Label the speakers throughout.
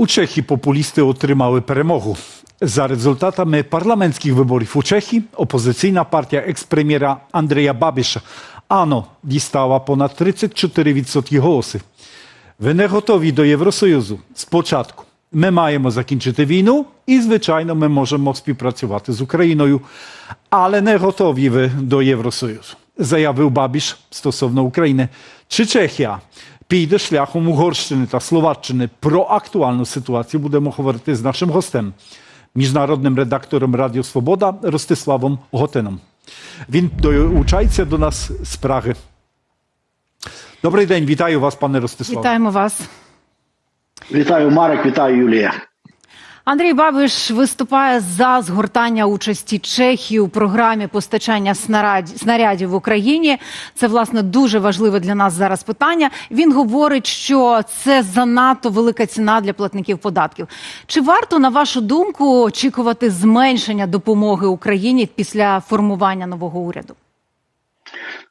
Speaker 1: У Чехії популісти отримали перемогу. За результатами парламентських виборів у Чехії опозиційна партія екс-прем'єра Андрія Бабіша АНО дістала понад 34% голосів. Ви не готові до Євросоюзу? Спочатку. Ми маємо закінчити війну і, звичайно, ми можемо співпрацювати з Україною. Але не готові ви до Євросоюзу, заявив Бабіш стосовно України. Чи Чехія піде шляхом Угорщини та Словаччини? Про актуальну ситуацію будемо говорити з нашим гостем, міжнародним редактором Радіо Свобода Ростиславом Готином. Він долучається до нас з Праги. Добрий день, вітаю вас, пане Ростиславе.
Speaker 2: Вітаємо вас.
Speaker 3: Вітаю, Марek, вітаю, Юлія.
Speaker 2: Андрій Бабиш виступає за згортання участі Чехії у програмі постачання снарядів, в Україні. Це власне дуже важливе для нас зараз питання. Він говорить, що це занадто велика ціна для платників податків. Чи варто, на вашу думку, очікувати зменшення допомоги Україні після формування нового уряду?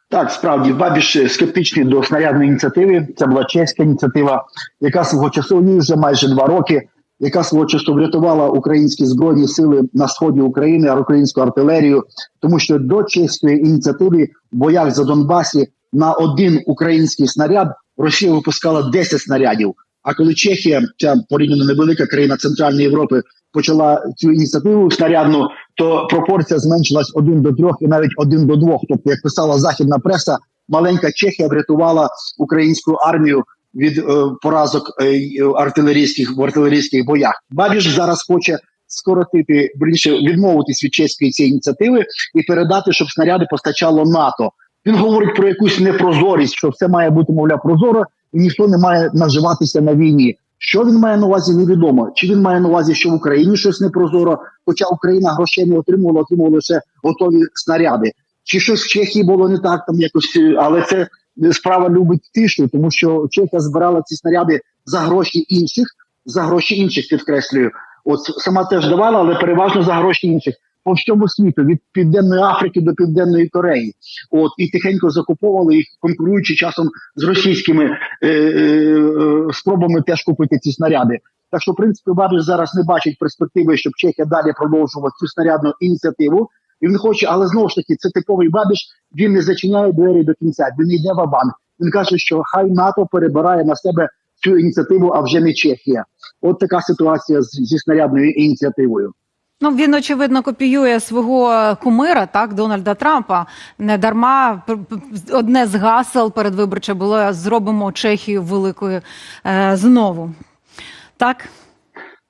Speaker 3: Так, справді Бабіш скептичний до снарядної ініціативи. Це була чеська ініціатива, яка свого часу вже майже два роки, яка свого часу врятувала українські збройні сили на сході України, а українську артилерію, тому що до чеської ініціативи в боях за Донбасі на один український снаряд Росія випускала 10 снарядів. А коли Чехія, ця порівняно невелика країна Центральної Європи, почала цю ініціативу снарядну, то пропорція зменшилась один до трьох і навіть один до двох. Тобто, як писала західна преса, маленька Чехія врятувала українську армію від е, поразок е, артилерійських в артилерійських боях. Бабіш зараз хоче скоротити більше відмовитись від чеської цієї ініціативи і передати, щоб снаряди постачало НАТО. Він говорить про якусь непрозорість, що все має бути мовляв прозоро, і ніхто не має наживатися на війні. Що він має на увазі, невідомо. Чи він має на увазі, що в Україні щось непрозоро, хоча Україна грошей не отримувала, отримувала лише готові снаряди. Чи щось в Чехії було не так, там якось, е, але це справа любить тишу, тому що Чехія збирала ці снаряди за гроші інших, за гроші інших, підкреслюю. От сама теж давала, але переважно за гроші інших. По всьому світу від південної Африки до південної Кореї, от і тихенько закуповували їх, конкуруючи часом з російськими е, е, спробами теж купити ці снаряди. Так що, в принципі, Бабіш зараз не бачить перспективи, щоб Чехія далі продовжувала цю снарядну ініціативу. Він хоче, але знову ж таки, це типовий Бабіш. Він не зачиняє двері до кінця. Він йде в банк. Він каже, що хай НАТО перебирає на себе цю ініціативу, а вже не Чехія. От така ситуація з, зі снарядною ініціативою.
Speaker 2: Ну він очевидно копіює свого кумира, так Дональда Трампа. Не дарма одне з гасел передвиборче було зробимо Чехію великою е, знову. Так.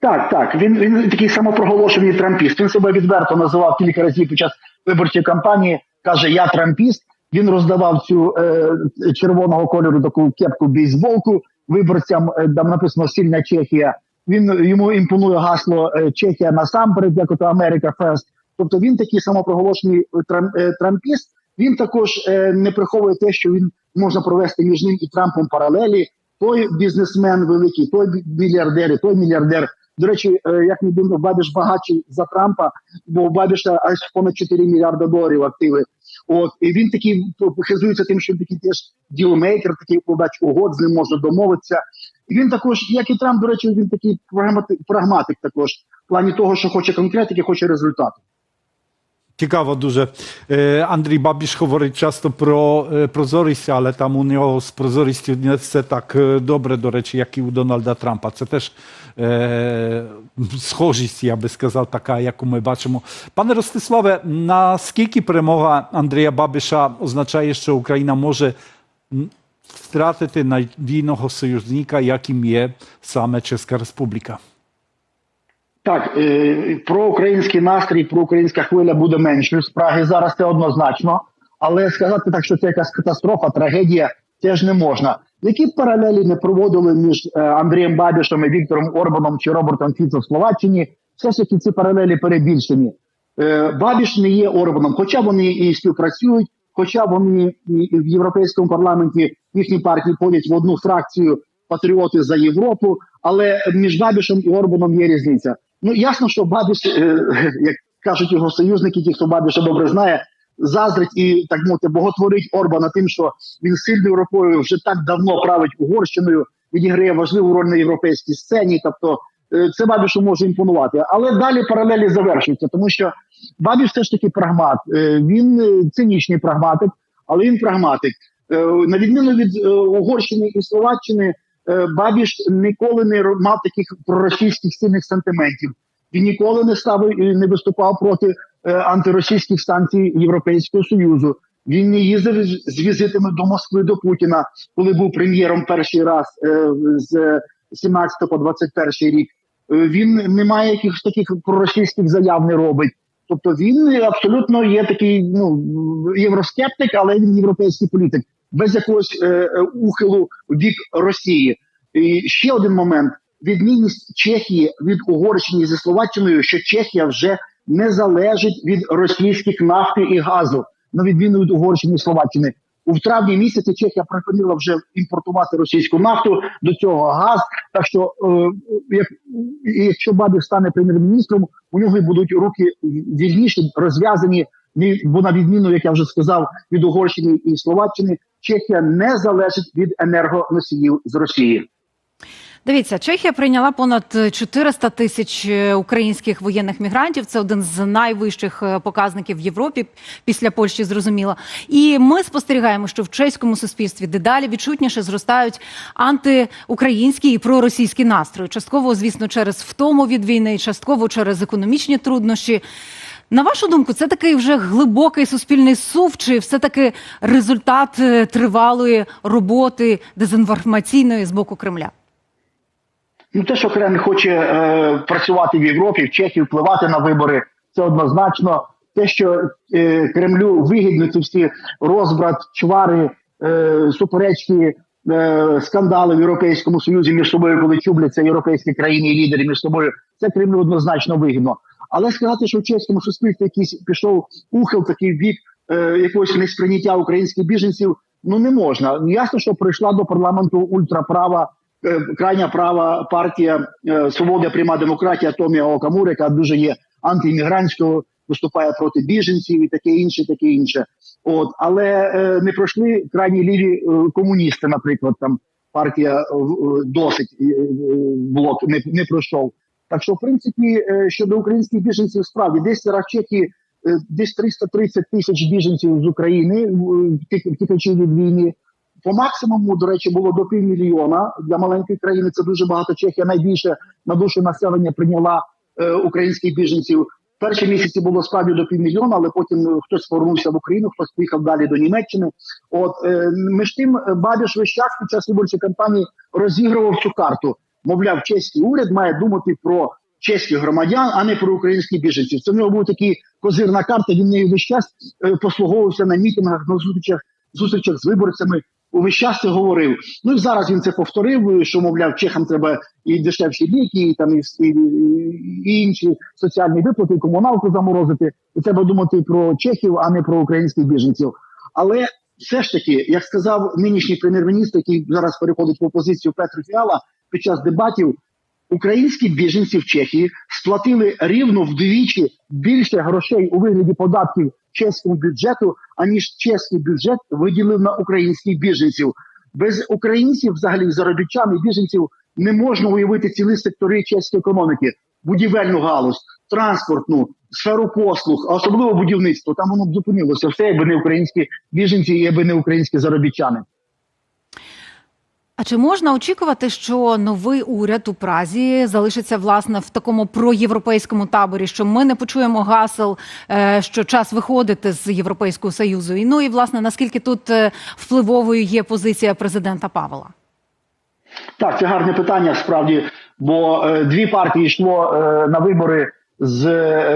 Speaker 3: Так, так. Він він такий самопроголошений трампіст. Він себе відверто називав кілька разів під час виборчої кампанії. каже: Я трампіст. Він роздавав цю е, червоного кольору таку кепку бейсболку виборцям. Е, там написано Сильна Чехія. Він йому імпонує гасло е, Чехія насамперед, як ото Америка Фест. Тобто він такий самопроголошений трам, е, трампіст. Він також е, не приховує те, що він можна провести між ним і Трампом паралелі. Той бізнесмен великий, той мільярдер, і той мільярдер. До речі, е, як не дивно, Бабіш багатший за Трампа, бо у Бабіша аж понад 4 мільярда доларів активи. От і він такий хизується тим, що він такий теж ділмейкер, такий подач угод, з ним можна домовитися. І він також, як і Трамп, до речі, він такий прагматик, прагматик також в плані того, що хоче конкретики, хоче результату.
Speaker 1: Цікаво дуже. Е, Андрій Бабіш говорить часто про е, прозорість, але там у нього з прозорістю не все так е, добре, до речі, як і у Дональда Трампа. Це теж схожість, я би сказав, така, яку ми бачимо. Пане Ростиславе, наскільки перемога Андрія Бабіша означає, що Україна може втратити надійного союзника, яким є саме Чеська Республіка?
Speaker 3: Так, е, про український настрій, про українська хвиля буде меншою з Праги. Зараз це однозначно. Але сказати так, що це якась катастрофа, трагедія, теж не можна. Які паралелі не проводили між е, Андрієм Бабішем і Віктором Орбаном чи Робертом Фіцо в Словаччині, все ж таки ці паралелі перебільшені. Е, Бабіш не є Орбаном, хоча вони і співпрацюють, хоча вони і в європейському парламенті їхні партії ходять в одну фракцію патріоти за Європу, але між Бабішем і Орбаном є різниця. Ну ясно, що Бабіш, е, як кажуть його союзники, ті, хто Бабіша добре знає, заздрить і так мовити боготворить Орбана тим, що він сильною рукою вже так давно править Угорщиною, відіграє важливу роль на європейській сцені. Тобто е, це Бабішу може імпонувати. Але далі паралелі завершуються, тому що Бабіш все ж таки прагмат. Е, Він цинічний прагматик, але він прагматик. На відміну від Угорщини і Словаччини, Бабіш ніколи не мав таких проросійських сильних сантиментів. Він ніколи не ставив і не виступав проти е, антиросійських санкцій Європейського союзу. Він не їздив з візитами до Москви до Путіна, коли був прем'єром перший раз е, з 17 по 21 рік. Е, Він не має якихось таких проросійських заяв не робить. Тобто він абсолютно є такий ну євроскептик, але він європейський політик без якогось е, е, ухилу бік Росії. І ще один момент: відмінність Чехії від Угорщини зі Словаччиною, що Чехія вже не залежить від російських нафти і газу, на відміну від Угорщини і Словаччини. У травні місяці Чехія припинила вже імпортувати російську нафту, до цього газ. Так що, е, якщо Бабів стане прем'єр-міністром, у нього будуть руки вільніші, розв'язані. Ні- Бо на відміну, як я вже сказав, від Угорщини і Словаччини, Чехія не залежить від енергоносіїв з Росії.
Speaker 2: Дивіться, Чехія прийняла понад 400 тисяч е, українських воєнних мігрантів. Це один з найвищих е, показників в Європі після Польщі, зрозуміло. І ми спостерігаємо, що в чеському суспільстві дедалі відчутніше зростають антиукраїнські і проросійські настрої. Частково, звісно, через втому від війни, частково через економічні труднощі. На вашу думку, це такий вже глибокий суспільний сув, чи все таки результат е, тривалої роботи дезінформаційної з боку Кремля?
Speaker 3: Ну, те, що Кремль хоче е, працювати в Європі, в Чехії, впливати на вибори, це однозначно. Те, що е, Кремлю вигідно ці всі розбрат, чвари, е, суперечки, е, скандали в Європейському Союзі між собою, коли чубляться європейські країни і лідери між собою, це Кремлю однозначно вигідно. Але сказати, що в чеському суспільстві якийсь пішов ухил такий бік е, якогось несприйняття українських біженців, ну не можна. Ясно, що прийшла до парламенту ультраправа е, крайня права партія е, Свобода, пряма демократія Томія Окамури, яка дуже є антиіммігрантською, виступає проти біженців і таке інше, таке інше. От але е, не пройшли крайні ліві е, комуністи, наприклад, там партія е, е, досить блок не, не пройшов. Так що, в принципі, е, щодо українських біженців, справді десь в Чехії е, десь 330 тисяч біженців з України е, втік- втікачів від війни. По максимуму, до речі, було до півмільйона для маленької країни. Це дуже багато. Чехія найбільше на душу населення прийняла е, українських біженців. Перші місяці було справді до півмільйона, але потім е, хтось повернувся в Україну, хтось поїхав далі до Німеччини. От е, між тим, е, Бабіш весь час під час виборчої кампанії розігрував цю карту. Мовляв, чеський уряд має думати про чеських громадян, а не про українських біженців. Це в нього був такий козирна карта. Він нею весь час е, послуговувався на мітингах, на зустрічах, зустрічах з виборцями. Увесь час це говорив. Ну і зараз він це повторив, що мовляв, чехам треба і дешевші ліки, і там і, і, і інші соціальні виплати, і комуналку заморозити. І треба думати про чехів, а не про українських біженців. Але все ж таки, як сказав нинішній прем'єр-міністр, який зараз переходить в опозицію Петр Фіала під час дебатів, українські біженці в Чехії сплатили рівно вдвічі більше грошей у вигляді податків чеському бюджету, аніж чеський бюджет виділив на українських біженців. Без українців, взагалі заробітчан і біженців, не можна уявити цілі сектори чеської економіки, будівельну галузь, транспортну, сферу послуг, а особливо будівництво. Там воно б зупинилося все, якби не українські біженці, якби не українські заробітчани.
Speaker 2: А чи можна очікувати, що новий уряд у Празі залишиться власне в такому проєвропейському таборі, що ми не почуємо гасел, е, що час виходити з Європейського союзу? І ну і власне наскільки тут е, впливовою є позиція президента Павла?
Speaker 3: Так, це гарне питання справді, бо е, дві партії йшло на вибори з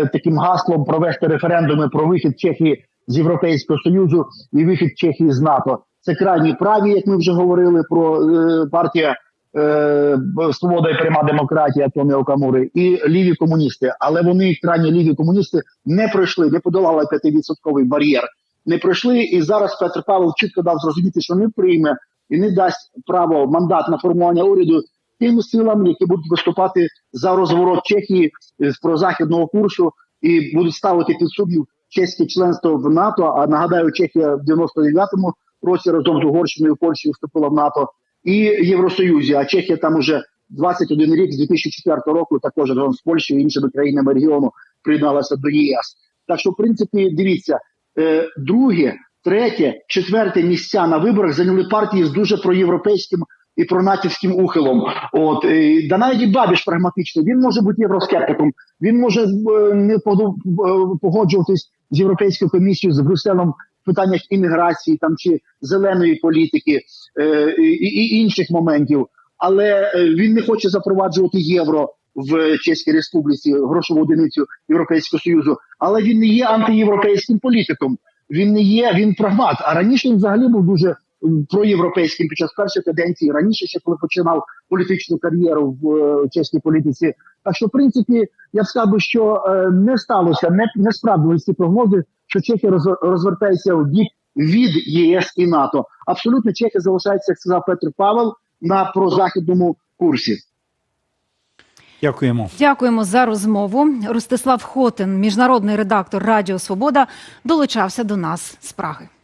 Speaker 3: таким гаслом провести референдуми про вихід Чехії з Європейського Союзу і вихід Чехії з НАТО. Це крайні праві, як ми вже говорили про е, партія е, Свобода і пряма демократія Томі Окамури і ліві комуністи. Але вони крайні ліві комуністи не пройшли, не подолали 5% бар'єр. Не пройшли, і зараз Петр Павел чітко дав зрозуміти, що не прийме і не дасть право мандат на формування уряду тим силам, які будуть виступати за розворот Чехії з прозахідного курсу і будуть ставити під сумнів чеське членство в НАТО. А нагадаю, Чехія в 99-му році разом з Угорщиною і Польщею вступила в НАТО і Євросоюзі. А Чехія там уже 21 рік з 2004 року також разом з Польщею і іншими країнами регіону приєдналася до ЄС. Так що, в принципі, дивіться, е, друге, третє, четверте місця на виборах зайняли партії з дуже проєвропейським і пронатівським ухилом. От е, да навіть і Бабіш прагматично. Він може бути євроскептиком. Він може е, не погоджуватись з європейською комісією з Брюсселем питаннях імміграції там чи зеленої політики е, і, і інших моментів. Але е, він не хоче запроваджувати євро в Чеській Республіці, грошову одиницю Європейського Союзу. Але він не є антиєвропейським політиком. Він не є, він прагмат. А раніше він взагалі був дуже проєвропейським під час першої каденції. Раніше ще коли починав політичну кар'єру в е, чеській політиці. Так що, в принципі, я б сказав, що е, не сталося, не, не справдилися ці прогнози, що Чехія роз, розвертається у бік від ЄС і НАТО. Абсолютно Чехія залишається, як сказав Петр Павел, на прозахідному курсі.
Speaker 1: Дякуємо.
Speaker 2: Дякуємо за розмову. Ростислав Хотин, міжнародний редактор Радіо Свобода, долучався до нас з Праги.